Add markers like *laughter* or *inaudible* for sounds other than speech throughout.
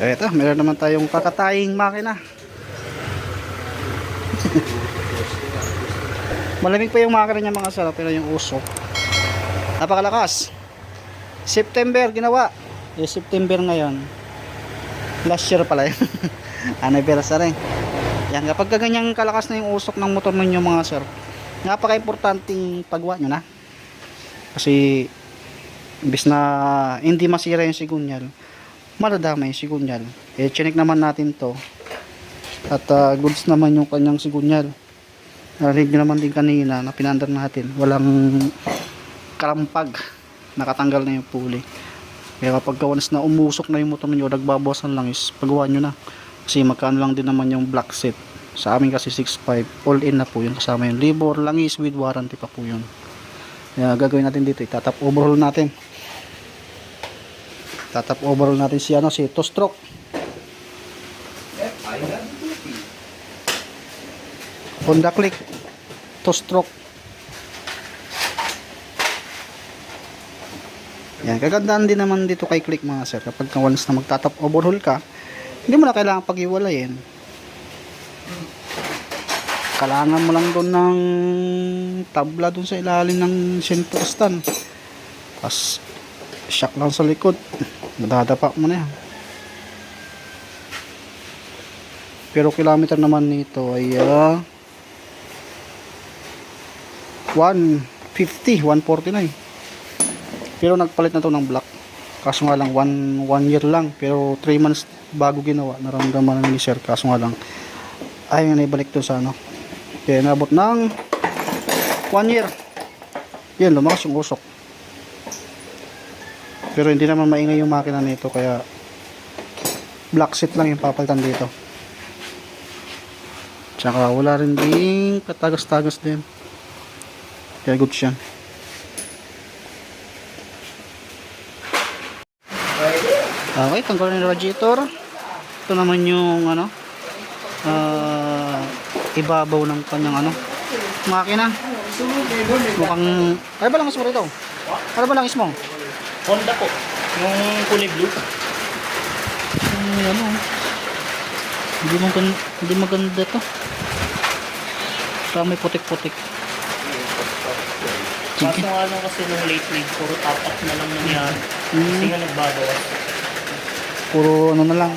Eto, meron naman tayong kakataying makina. Malamig pa yung makina niya mga sarap pero yung usok. Napakalakas. September ginawa. Eh, September ngayon. Last year pala yun. *laughs* Anniversary. Yan, kapag ganyang kalakas na yung usok ng motor ninyo mga sir, napaka-importanting pagwa nyo na. Kasi, imbis na hindi masira yung sigunyal, maladama yung sigunyal. Eh, chinik naman natin to. At ah, goods naman yung kanyang sigunyal. Narinig nyo naman din kanina na pinandar natin. Walang kalampag. Nakatanggal na yung pulley. Kaya kapag ka once na umusok na yung motor nyo, nagbabawasan lang is pagawa nyo na. Kasi magkano lang din naman yung black set. Sa amin kasi 6.5. All in na po yun. Kasama yung labor, langis with warranty pa po yun. Kaya gagawin natin dito. Itatap overhaul natin. Tatap overhaul natin si ano, si two stroke. Honda Click. Two stroke. Yan, kagandaan din naman dito kay Click mga sir. Kapag ka once na magtatap overhaul ka, hindi mo na kailangan pag-iwalayin. Kailangan mo lang doon ng tabla doon sa ilalim ng center stand. Tapos, shock lang sa likod. Madadapa mo na yan. Pero kilometer naman nito ay ah, 150, 149. Pero nagpalit na to ng black. Kaso nga lang 1 1 year lang pero 3 months bago ginawa naramdaman ng ni sir kaso nga lang ayaw na ibalik to sa ano. Kaya nabot ng 1 year. Yan lumakas yung usok. Pero hindi naman maingay yung makina nito kaya black seat lang yung papalitan dito. Tsaka wala rin ding katagas-tagas din. Kaya good siya. Okay, tanggalin yung radiator. Ito naman yung ano, ah, ibabaw ng kanyang ano, makina. Mukhang, ano ba langis mo rito? Ano ba langis mo? Honda po. Yung kulay blue. Ay, ano, hindi maganda, hindi maganda to. Parang may putik-putik. Kaso nga lang kasi nung late night, puro top up na lang nangyari. Kasi Hmm, nga nagbabawas. puro ano na lang.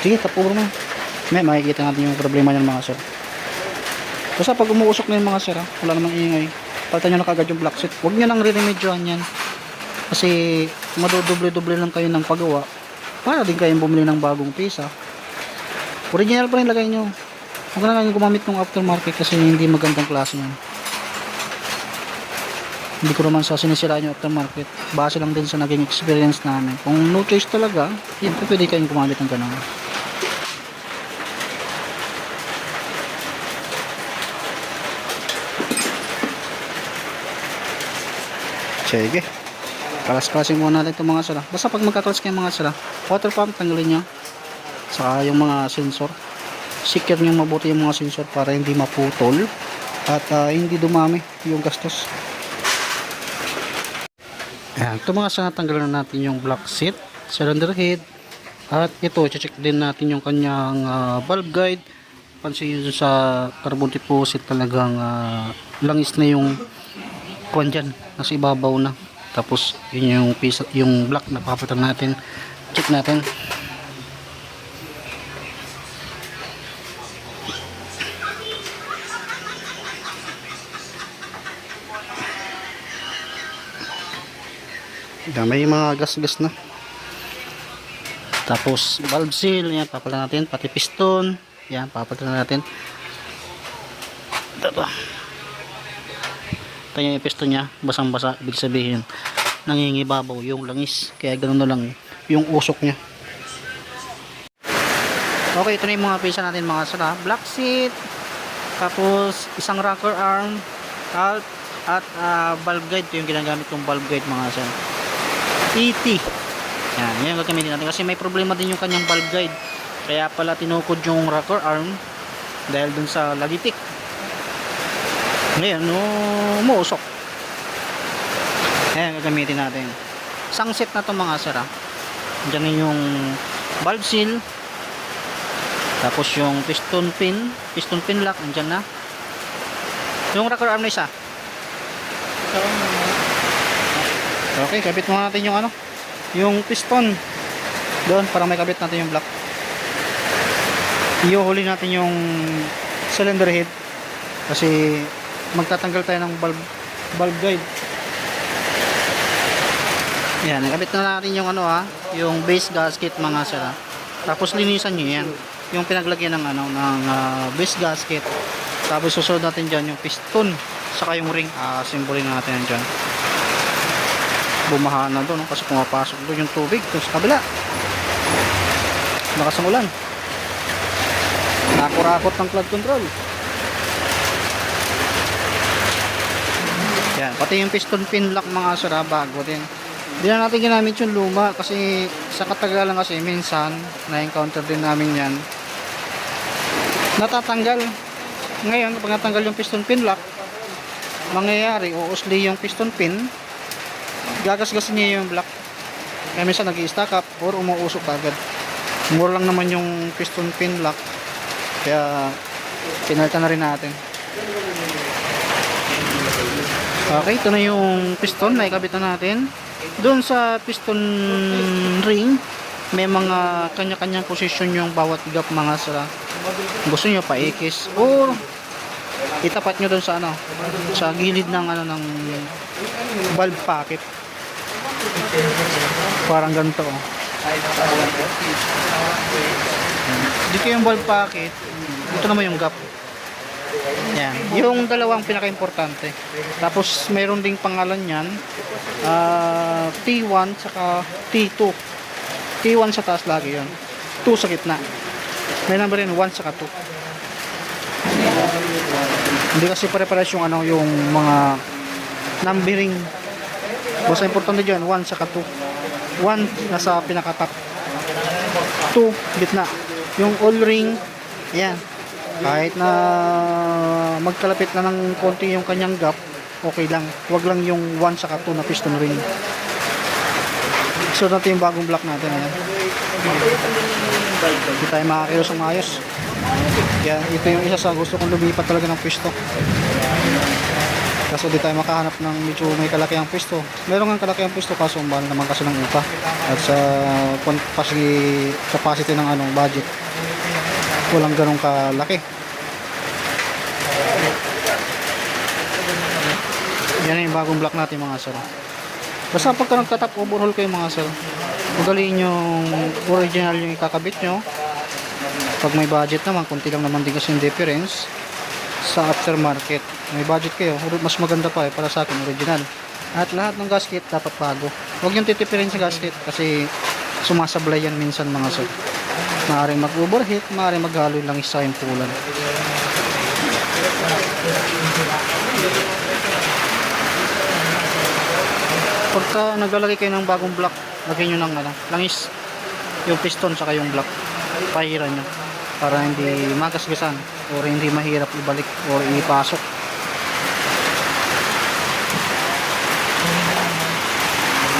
Sige, tapuro mo. May makikita natin yung problema niyan mga sir. Basta pag umuusok na yung mga sir, ha, wala namang ingay. Palitan nyo na kagad yung black sheet. Huwag nyo nang re-remedyohan yan. Kasi madodoble-doble lang kayo ng pagawa. Para din kayong bumili ng bagong pisa. Original pa rin lagay nyo. Huwag na kayong gumamit ng aftermarket kasi hindi magandang klase yan. Hindi ko naman sa sinisiraan yung aftermarket. Base lang din sa naging experience namin. Kung no choice talaga, yun, pwede kayong gumamit ng ganun. Sige. Kalas-kalasin muna natin itong mga sala. Basta pag magkakalas kayo mga sala, water pump, tanggalin nyo. Saka yung mga sensor. Secure nyo mabuti yung mga sensor para hindi maputol at ah, hindi dumami yung gastos. Ayan, ito mga sala, tanggalan na natin yung black seat, cylinder head, at ito, check din natin yung kanyang ah, valve guide. Pansin yun sa carbon deposit talagang ah, langis na yung kuwan dyan, nasa ibabaw na. Tapos, yun yung, piece, yung black na papatan natin. Check natin. Yan, may mga gas-gas na. Tapos, valve seal, yan, papalitan natin. Pati piston, yan, papalitan natin. Ito ba? Ito yung piston niya, basang-basa. Ibig sabihin, nangingibabaw yung langis. Kaya ganun na lang yung usok niya. Okay, ito na yung mga pisa natin mga sala. Black seat, tapos isang rocker arm, at, at ah, valve guide. Ito yung ginagamit kong valve guide mga sala. ET. Yan, yan yung gagamitin natin. Kasi may problema din yung kanyang valve guide. Kaya pala tinukod yung rocker arm dahil dun sa lagitik. Ngayon, umuusok. Ayan, gagamitin natin. Isang set na to mga sir ah. Diyan na yung valve seal. Tapos yung piston pin, piston pin lock, andyan na. Yung rocker arm na isa. Okay, kabit muna natin yung ano, yung piston. Doon, para may kabit natin yung block. Iuhuli natin yung cylinder head kasi magtatanggal tayo ng valve, valve guide. Yan, nakabit na natin yung ano ha, yung base gasket mga sir ha. Tapos linisan nyo yan, yung pinaglagyan ng ano, ng ah, base gasket. Tapos susunod natin dyan yung piston, saka yung ring, ah, simbolin natin yan dyan. Bumaha na doon, kasi pumapasok doon yung tubig, doon sa kabila. Lakas ng ulan. Nakurakot ng flood control. Yan, pati yung piston pin lock mga sura bago din. Hindi na natin ginamit yung luma kasi sa katagalan kasi minsan na-encounter din namin yan. Natatanggal. Ngayon, kapag natanggal yung piston pin lock, mangyayari, uusli yung piston pin, gagasgasin niya yung block. Kaya minsan nag stack up or umuusok agad. Mura lang naman yung piston pin lock. Kaya pinalitan na rin natin. Okay, ito na yung piston na ikabit na natin. Doon sa piston ring, may mga kanya-kanyang posisyon yung bawat gap mga sa gusto nyo paikis? Or itapat nyo doon sa ano sa gilid ng ano ng valve pocket. Parang ganito oh. dito yung valve pocket. Dito naman yung gap yan. Yung dalawang pinaka-importante. Tapos mayroon ding pangalan yan. Ah, T1 saka T2 T1 sa taas lagi yun. 2 sa gitna. May number rin 1 saka 2 hindi kasi pare-pares yung ano yung mga numbering. Basta importante dyan 1 saka 2 1 nasa pinaka-top. 2 gitna. Yung all ring yan kahit na magkalapit na ng konti yung kanyang gap okay lang. Wag lang yung 1 saka 2 na piston ring so natin yung bagong block natin ayan. Hindi tayo makakilos ng maayos. Kaya ito yung isa sa gusto kong lumipat talaga ng pwesto kaso di tayo makahanap ng medyo may kalaki ang pwesto meron nga kalaki ang pwesto kaso mahal naman kasi ng upa. At sa capacity, capacity ng anong budget walang ganong kalaki yan yung bagong block natin mga sir basta pagka nagtatap overhaul kayo mga sir Madaliin yung original yung ikakabit nyo. Pag may budget naman, kunti lang naman din kasi yung difference sa aftermarket. May budget kayo, mas maganda pa eh, para sa akin, original. At lahat ng gasket dapat bago. Huwag yung titipirin sa gasket kasi sumasablay yan minsan mga sir. Maaaring mag-overheat, maaaring maghalo lang isa yung pulan. Pagka naglalagay kayo ng bagong block, lagyan nyo ng ano, langis yung piston saka yung block. Pahiran nyo para hindi magasgasan or hindi mahirap ibalik or ipasok.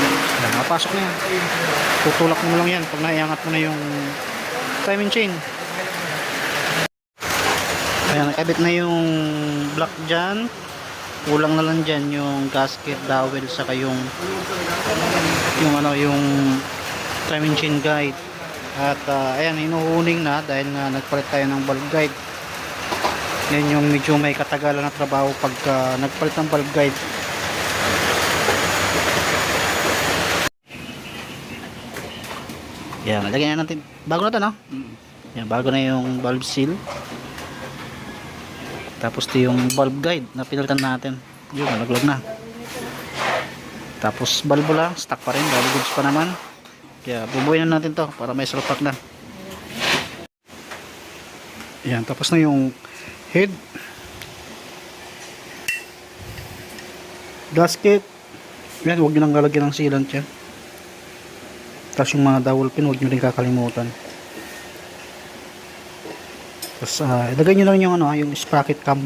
Yan, nakapasok na yan. Tutulak mo lang yan pag naiangat mo na yung timing chain. Ayan, nakabit na yung block dyan. Kulang na lang dyan yung gasket, dowel, saka yung yung ano, yung timing chain guide. At ah, ayan, inuhuning na dahil nga nagpalit tayo ng valve guide. Yan yung medyo may katagalan na trabaho pagka nagpalit ng valve guide. Yan, lagyan na natin. Bago na to, no? Yan, bago na yung valve seal. Tapos ito yung valve guide na pinalitan natin. Yun, nalaglag na. Tapos valvula, stock pa rin, valve goods pa naman. Kaya bubuhin na natin to para may salpak na. Yan, tapos na yung head. Gasket. Yan, huwag nyo nang lalagyan ng sealant yan. Tapos yung mga dowel pin, huwag nyo rin kakalimutan. Tapos, uh, ilagay nyo lang yung, ano, ah, yung sprocket cam.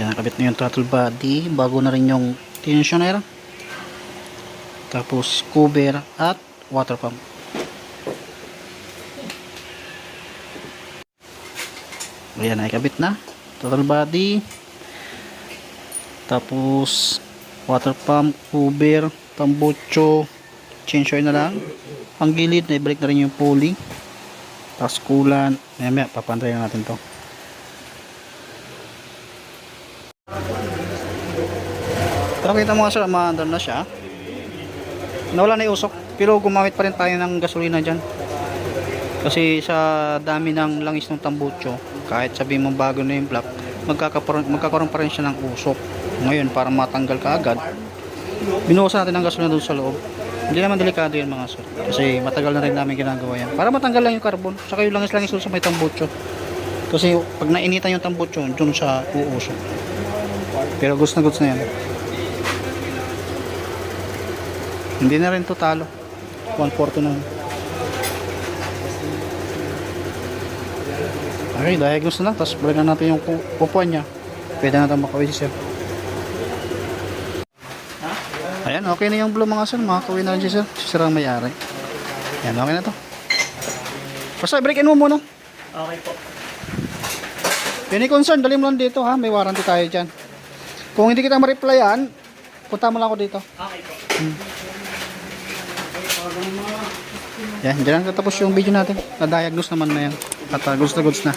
Yan, nakabit na yung throttle body. Bago na rin yung tensioner. Tapos, cover at water pump. Ayan, nakikabit na. Throttle body. Tapos, water pump, cover, tambucho, change oil na lang. Ang gilid, naibalik na rin yung pulley. Tapos, coolant. Maya maya, papantay na natin to. Pero kita mo nga sir, maandar na siya. Nawala na usok. Pero gumamit pa rin tayo ng gasolina dyan. Kasi sa dami ng langis ng tambucho, kahit sabihin mo bago na yung block, magkakaroon, magkakaroon pa rin siya ng usok. Ngayon, para matanggal ka agad, binuhusan natin ng gasolina doon sa loob. Hindi naman delikado yan mga sir. Kasi matagal na rin namin ginagawa yan. Para matanggal lang yung carbon. Saka yung langis-langis doon sa may tambucho. Kasi pag nainitan yung tambucho, doon sa uusok. Pero goods na goods na yan. Hindi na rin to talo. 140 na. Okay, diagnose na. Tapos balikan natin yung pu- pupuan niya. Pwede na tayo makawin si sir. Ayan, okay na yung blue mga sir. Makakawin na rin si sir. Si sir ang may-ari. Ayan, okay na to. Basta break in mo muna. Okay po. Any concern, dali mo lang dito ha. May warranty tayo dyan. Kung hindi kita ma-replyan, punta mo lang ako dito. Okay po. Yan, dyan lang tatapos yung video natin. Na-diagnose naman na yan. At uh, goods na goods na.